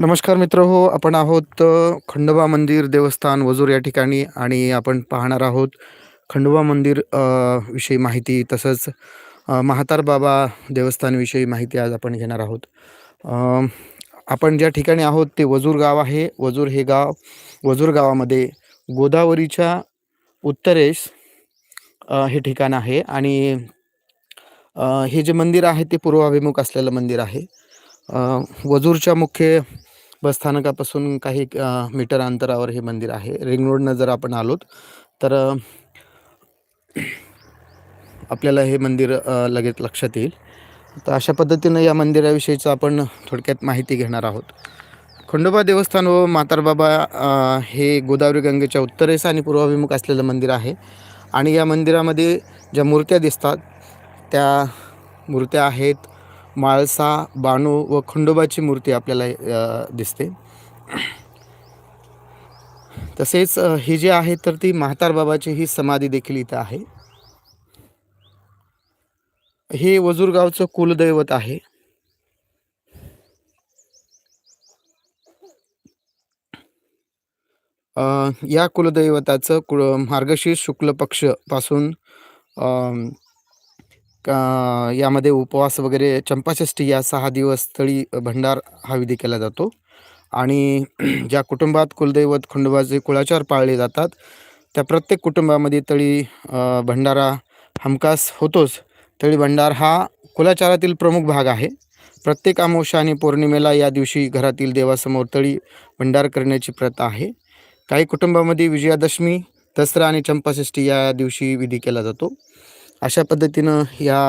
नमस्कार मित्र हो आपण आहोत खंडोबा मंदिर देवस्थान वजूर या ठिकाणी आणि आपण पाहणार आहोत खंडोबा मंदिर विषयी माहिती तसंच महातार बाबा देवस्थानविषयी माहिती आज आपण घेणार आहोत. आपण ज्या ठिकाणी आहोत ते वजूर गाव आहे. वजूर हे गाव वजूर गावामध्ये गोदावरीच्या उत्तरेस हे ठिकाण आहे आणि हे जे मंदिर आहे ते पूर्वाभिमुख असलेलं मंदिर आहे. वजूरच्या मुख्य बसस्थानकापासून काही मीटर अंतरावर हे मंदिर आहे. रिंग रोडनं जर आपण आलोत तर आपल्याला हे मंदिर लगेच लक्षात येईल. तर अशा पद्धतीनं या मंदिराविषयीचं आपण थोडक्यात माहिती घेणार आहोत. खंडोबा देवस्थान व म्हातारबाबा हे गोदावरी गंगेच्या उत्तरेस आणि पूर्वाभिमुख असलेलं मंदिर आहे. आणि या मंदिरामध्ये ज्या मूर्त्या दिसतात त्या मूर्त्या आहेत माळसा बाणू व खंडोबाची मूर्ती आपल्याला दिसते. तसेच ही जी आहे तर ती म्हातार बाबाची ही समाधी देखील इथं आहे. हे वजूरगावचं कुलदैवत आहे. या कुलदैवताचं कुळ मार्गशीर्ष शुक्ल पक्षपासून का यामध्ये उपवास वगैरे चंपाषष्ठी या सहा दिवस तळी भंडार हा विधी केला जातो. आणि ज्या कुटुंबात कुलदैवत खंडोबाचे कुळाचार पाळले जातात त्या प्रत्येक कुटुंबामध्ये तळी भंडारा हमखास होतोच. तळी भंडार हा कुलाचारातील प्रमुख भाग आहे. प्रत्येक अमावस्या आणि पौर्णिमेला या दिवशी घरातील देवासमोर तळी भंडार करण्याची प्रथा आहे. काही कुटुंबामध्ये विजयादशमी दसरा आणि चंपाषष्ठी या दिवशी विधी केला जातो. अशा पद्धतीनं या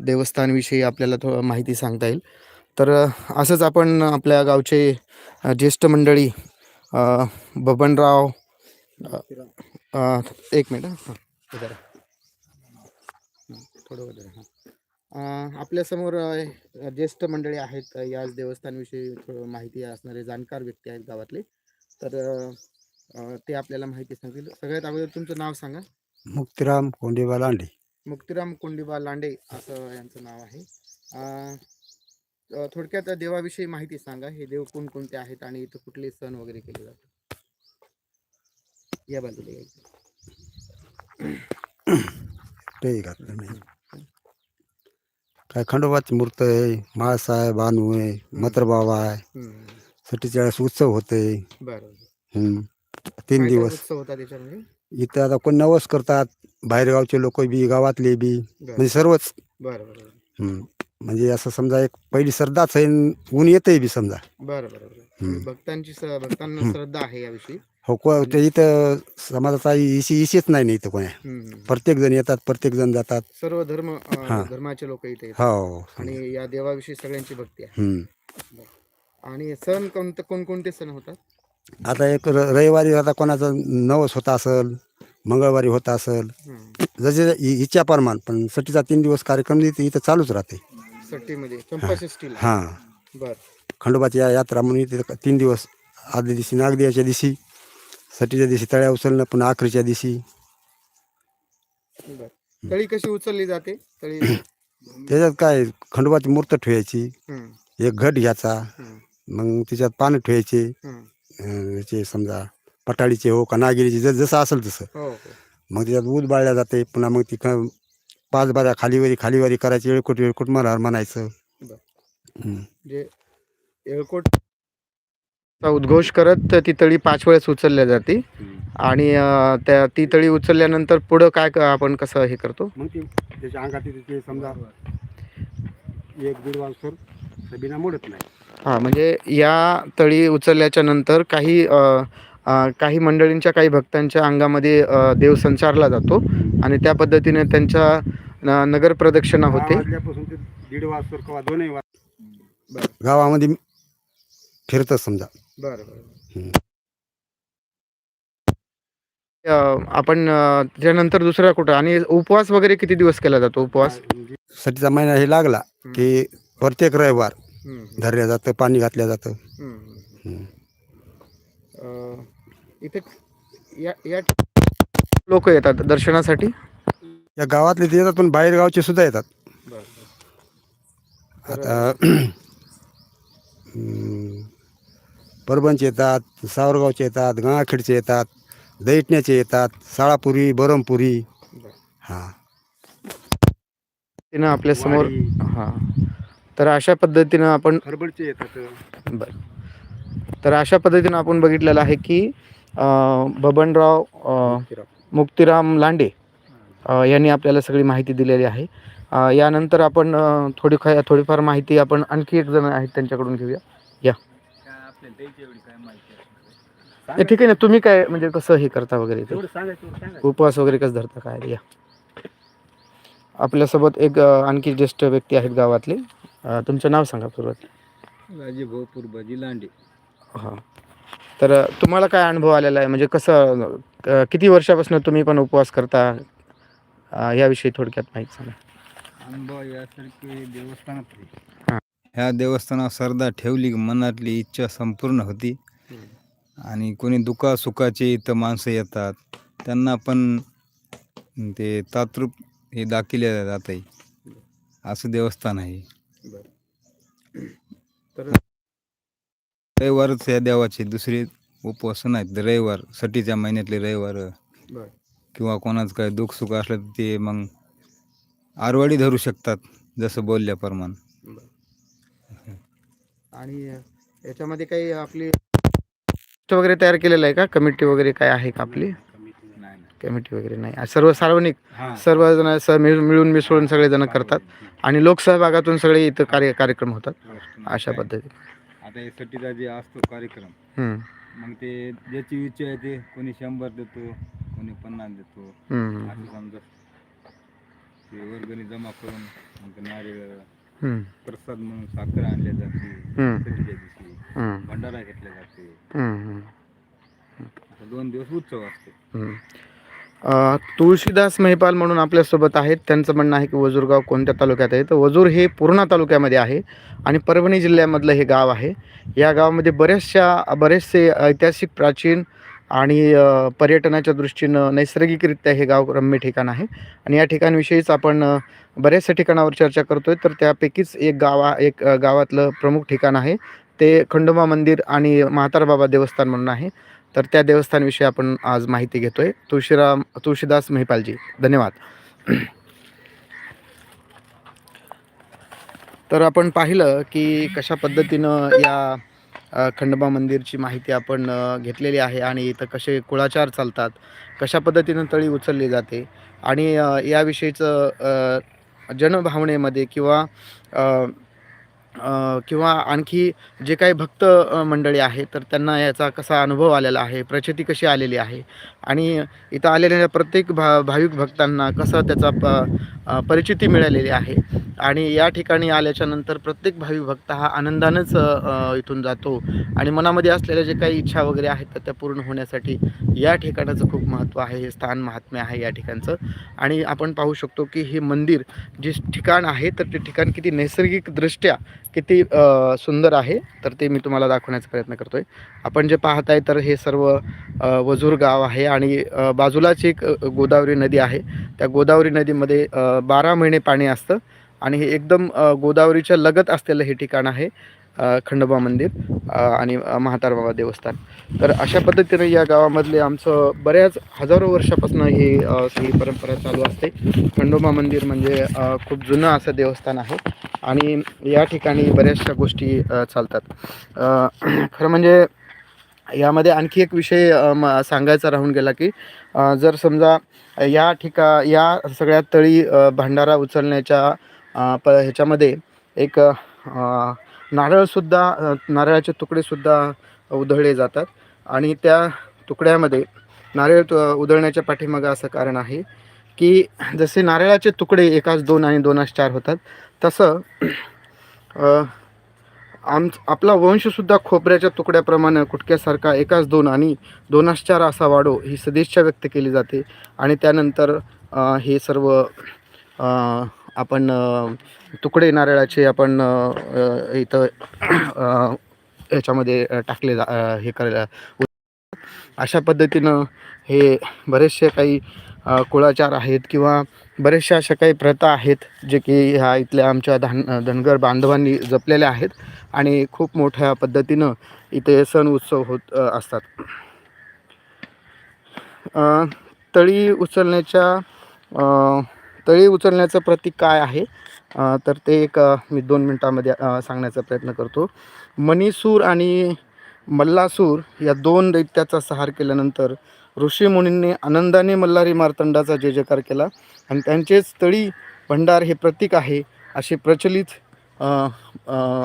देवस्थानविषयी आपल्याला थोडं माहिती सांगता येईल. तर असंच आपण आपल्या गावचे ज्येष्ठ मंडळी बबनराव एक मिनिट हां. थोडं हां. आपल्यासमोर ज्येष्ठ मंडळी आहेत याच देवस्थानविषयी थोडं माहिती असणारे जाणकार व्यक्ती आहेत गावातले. तर ते आपल्याला माहिती सांगतील. सगळ्यात अगोदर तुमचं नाव सांगा. मुक्तिराम कोंडेबा लांडे. मुक्तिराम कोंडिबा लांडे असं यांचं नाव आहे. अ, अ, थोडक्यात देवाविषयी माहिती सांगा. हे देव कोणकोणते आहेत आणि इथं कुठले सण वगैरे केले जातात? या बाजूला यायचं ते घातलं नाही काय खंडोबाची मूर्त आहे माळसा आहे बानू आहे मत्रबाबा आहे. हम्म. सत्तेचाळीस उत्सव होते बरं. हम्म. काय तीन काय दिवस. उत्सव होता त्याच्यामध्ये इथं आता कोण नवस करतात बाहेरगावचे लोक बी गावातले बी बरं म्हणजे सर्वच बरं बरं बरं. हम्म. म्हणजे असं समजा एक पहिली श्रद्धाच आहे न ऊन येतंय बी समजा बरं बरं बरं हम्म. भक्तांची भक्तांना. श्रद्धा आहे याविषयी हो को ते इथं समाजाचा इशी इशीच नाही ना इथं कोण्या हम्म, हम्म. प्रत्येक जण येतात प्रत्येक जण जातात सर्व धर्म अ, हां. धर्माचे लोक इथे येतात हो आणि या देवाविषयी सगळ्यांची भक्ती आहे हम्म. आणि सण कोणते कोणकोणते सण होतात आता एक र रविवारी आता कोणाचा नवस होता असेल मंगळवारी होता असेल. जसे इ- इच्छा प्रमाण पण सटीचा तीन दिवस कार्यक्रम इथं इथं चालूच राहते. सट्टीमध्ये चंपाषष्टीला हां. बर. खंडोबाची या- यात्रा म्हणून इथे तीन दिवस आदल्या दिवशी नागदेवाच्या दिवशी सटीच्या दिवशी तळ्या उचलणं पुन्हा आखरीच्या दिवशी. बर. तळी कशी उचलली जाते? तळी त्याच्यात काय खंडोबाची मूर्त ठेवायची हम्म, एक घट घ्यायचा हम्म, मग त्याच्यात पानं ठेवायचे. हम्म. अं, याचे समजा पटाळीचे हो का नागिरीचे जस जसं असेल तसं. हो हो. मग त्याच्यात ऊद बाळल्या जाते पुन्हा मग ती क- पाच बाऱ्या खालीवरी खालीवरी करायची येळकोट येळकोट मला म्हणायचं. बर. हम्म. जे येळकोट चा उद्घोष करत ती तळी पाच वेळेस उचलल्या जाते. आणि अ, त्या ती तळी उचलल्यानंतर पुढं काय क- आपण कसं हे करतो? मग ती त्याच्या अंगात ते समजा एक दीड वाजता बिना मोडत नाही. हां म्हणजे या तळी उचलल्याच्या नंतर काही काही मंडळींच्या काही भक्तांच्या अंगामध्ये देव संचारला जातो आणि त्या पद्धतीने त्यांच्या न- नगर प्रदक्षिणा होते. गावामध्ये फिरत समजा. बरं आपण अ, त्याच्यानंतर दुसरा कुठं? आणि उपवास वगैरे किती दिवस केला जातो उपवास? सटीचा महिना हे लागला की प्रत्येक रविवार धरल्या जातं पाणी घातल्या जातं. हम्म. अ, इथे या या लोक येतात दर्शनासाठी? या गावातले ते येतात पण बाहेर गावचे सुद्धा येतात. आता हम्म, परभणचे येतात सावरगावचे येतात गंगाखेडचे येतात दैटण्याचे येतात साळापुरी बरमपुरी. हां. तिनं आपल्यासमोर. हां. तर अशा पद्धतीनं आपण खरबडचे येतात. बरं. तर अशा पद्धतीनं आपण बघितलेलं आहे की बबनराव मुक्तिराम. लांडे यांनी आपल्याला सगळी माहिती दिलेली आहे. यानंतर आपण थोडी खा थोडीफार माहिती आपण आणखी एक जण आहेत त्यांच्याकडून घेऊया. या. ठीक आहे ना तुम्ही काय म्हणजे कसं हे करता वगैरे ते? उपवास वगैरे कसं धरता काय? या. आपल्यासोबत एक आणखी ज्येष्ठ व्यक्ती आहेत गावातले. अ, तुमचं नाव सांगा सुरुवात राजे भाऊपूर भाजी लांडे. हां. तर अ, तुम्हाला काय अनुभव आलेला आहे? म्हणजे कसं अ, किती वर्षापासून तुम्ही पण उपवास करता? अ, याविषयी थोडक्यात माहिती सांगा. अनुभव यासारखे देवस्थानात हा. ह्या देवस्थानात श्रद्धा ठेवली की मनातली इच्छा संपूर्ण होती. आणि कोणी दुखा सुखाचे इथं माणसं येतात त्यांना पण ते तातृप हे दाखिले जात आहे असं देवस्थान आहे. तर रविवारच या देवाचे दुसरे उपवास नाहीत. रविवार सटीच्या महिन्यातले रविवार. किंवा कोणाचं काय दुःख सुख असलं तर ते मग आरवाडी धरू शकतात जसं बोलल्याप्रमाणे. आणि याच्यामध्ये काही आपली वगैरे तयार केलेलं आहे का? कमिटी वगैरे काय आहे का आपली? कमिटी वगैरे नाही. सर्व सार्वजनिक सर्वजण मिळ- मिळून मिसळून सगळेजण करतात. आणि लोकसहभागातून सगळे इथं कार्य कार्यक्रम होतात. अशा पद्धतीने. आता हे सटीचा जे असतो कार्यक्रम हम्म, मग ते ज्याची इच्छा आहे ते कोणी शंभर देतो कोणी पन्नास देतो. हम्म, असं समजा ते वर्गणी जमा करून मग ते नारळ हम्म, प्रसाद म्हणून साखर आणल्या जाते हम्म, सटीच्या दिवशी. हम्म, भंडारा घेतला जाते. हम्म, हम्म. असं दोन दिवस उत्सव असते. हम्म. तुळशीदास महिपाल म्हणून आपल्यासोबत आहेत. त्यांचं म्हणणं आहे की वजूरगाव कोणत्या तालुक्यात आहे? तर वजूर हे पूर्णा तालुक्यामध्ये आहे आणि परभणी जिल्ह्यामधलं हे गाव आहे. या गावामध्ये बऱ्याचशा बरेचसे ऐतिहासिक प्राचीन आणि पर्यटनाच्या दृष्टीनं नैसर्गिकरित्या हे गाव रम्य ठिकाण आहे. आणि या ठिकाणविषयीच आपण बऱ्याचशा ठिकाणावर चर्चा करतोय. तर त्यापैकीच एक गावा एक गावातलं प्रमुख ठिकाण आहे. ते खंडोबा मंदिर आणि म्हातारबाबा देवस्थान म्हणून आहे. तर त्या देवस्थानविषयी आपण आज माहिती घेतो आहे तुळशीराम तुळशीदास महिपालजी धन्यवाद. तर आपण पाहिलं की कशा पद्धतीनं या खंडोबा मंदिरची माहिती आपण घेतलेली आहे आणि इथं कसे कुळाचार चालतात कशा पद्धतीनं तळी उचलली जाते आणि याविषयीचं जनभावनेमध्ये किंवा किंवा आणखी जे काही भक्त मंडळी आहेत तर त्यांना याचा कसा अनुभव आलेला आहे? प्रचिती कशी आलेली आहे? आणि इथं आलेल्या प्रत्येक भा भाविक भक्तांना कसा त्याचा प परिचिती मिळालेली आहे. आणि या ठिकाणी आल्याच्यानंतर प्रत्येक भाविक भक्त हा आनंदानंच इथून जातो. आणि मनामध्ये असलेल्या जे काही इच्छा वगैरे आहेत तर त्या पूर्ण होण्यासाठी या ठिकाणाचं खूप महत्त्व आहे. हे स्थान महात्म्य आहे या ठिकाणचं. आणि आपण पाहू शकतो की हे मंदिर जे ठिकाण आहे तर ते ठिकाण किती नैसर्गिकदृष्ट्या किती सुंदर आहे तर ते मी तुम्हाला दाखवण्याचा प्रयत्न करतो आहे आपण जे पाहत आहे तर हे सर्व वजूर गाव आहे आणि बाजूलाच एक गोदावरी नदी आहे. त्या गोदावरी नदीमध्ये बारा महिने पाणी असतं आणि हे एकदम गोदावरीच्या लगत असलेलं हे ठिकाण आहे खंडोबा मंदिर आणि महातारबाबा देवस्थान. तर अशा पद्धतीने या गावामधले आमचं बऱ्याच हजारो वर्षापासून ही ही परंपरा चालू असते. खंडोबा मंदिर म्हणजे खूप जुनं असं देवस्थान आहे आणि या ठिकाणी बऱ्याचशा गोष्टी चालतात. खरं म्हणजे यामध्ये आणखी एक विषय म सांगायचा राहून गेला की जर समजा या ठिका या सगळ्या तळी भांडारा उचलण्याच्या प ह्याच्यामध्ये एक नारळसुद्धा नारळाचे तुकडेसुद्धा उधळले जातात आणि त्या तुकड्यामध्ये नारळ तु- उधळण्याच्या पाठीमागं असं कारण आहे की जसे नारळाचे तुकडे एकाच दोन आणि दोनास चार होतात तसं आम आपला वंशसुद्धा खोबऱ्याच्या तुकड्याप्रमाणे कुटक्यासारखा एकाच दोन आणि दोनास चार असा वाढो ही सदिच्छा व्यक्त केली जाते. आणि त्यानंतर हे सर्व आपण तुकडे नारळाचे आपण इथं याच्यामध्ये टाकले जा हे करायला अशा पद्धतीनं हे बरेचसे काही कुळाचार आहेत किंवा बऱ्याचशा अशा काही प्रथा आहेत जे की ह्या इथल्या आमच्या धान धनगर बांधवांनी जपलेल्या आहेत आणि खूप मोठ्या पद्धतीनं इथे सण उत्सव होत असतात. तळी उचलण्याच्या तळी उचलण्याचं प्रतीक काय आहे? तर ते एक मी दोन मिनटामध्ये सांगण्याचा प्रयत्न करतो. मणिसूर आणि मल्लासूर या दोन दैत्याचा सहार केल्यानंतर ऋषीमुनींनी आनंदाने मल्हारी मार्तंडाचा जय जयकार केला. आणि त्यांचेच तळी भंडार हे प्रतीक आहे अशी प्रचलित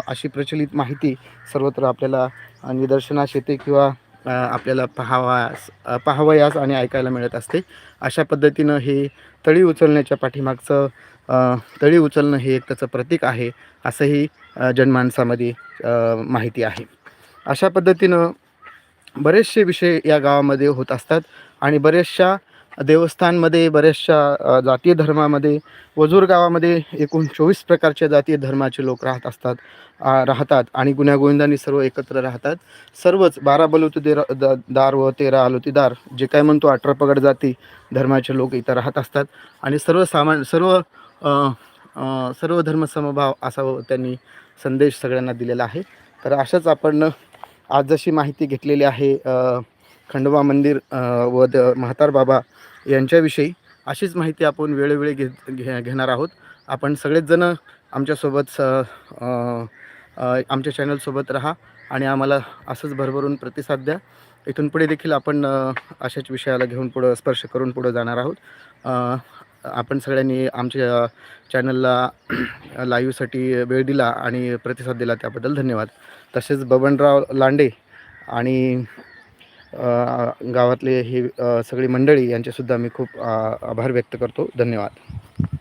अशी प्रचलित माहिती सर्वत्र आपल्याला निदर्शनास येते किंवा आपल्याला पाहावास पाहावयास आणि ऐकायला मिळत असते. अशा पद्धतीनं हे तळी उचलण्याच्या पाठीमागचं तळी उचलणं हे एक त्याचं प्रतीक आहे असंही जनमानसामध्ये माहिती आहे. अशा पद्धतीनं बरेचसे विषय या गावामध्ये होत असतात आणि बऱ्याचशा देवस्थानमध्ये बऱ्याचशा जातीय धर्मामध्ये वजूर गावामध्ये एकूण चोवीस प्रकारच्या जातीय धर्माचे लोक राहत असतात राहतात आणि गुन्ह्यागोविंदांनी सर्व एकत्र राहतात. सर्वच बारा बलुतेदार द- दार व तेरा आलोतीदार जे काय म्हणतो अठरा पगड जाती धर्माचे लोक इथं राहत असतात. आणि सर्व सामान सर्व सर्व धर्मसमभाव असा त्यांनी संदेश सगळ्यांना दिलेला आहे. तर अशाच आपण आज जशी माहिती घेतलेली आहे खंडोबा मंदिर व द म्हातार बाबा यांच्याविषयी अशीच माहिती आपण वेळोवेळी घेत घे घेणार आहोत. आपण सगळेच जण आमच्यासोबत स आमच्या चॅनलसोबत राहा आणि आम्हाला असंच भरभरून प्रतिसाद द्या. इथून पुढे देखील आपण अशाच विषयाला घेऊन पुढं स्पर्श करून पुढं जाणार आहोत. आपण सगळ्यांनी आमच्या चॅनलला लाईव्हसाठी वेळ दिला आणि प्रतिसाद दिला त्याबद्दल धन्यवाद. तसेच बबनराव लांडे आणि गावातले हे सगळी मंडळी यांचेसुद्धा मी खूप आभार व्यक्त करतो. धन्यवाद.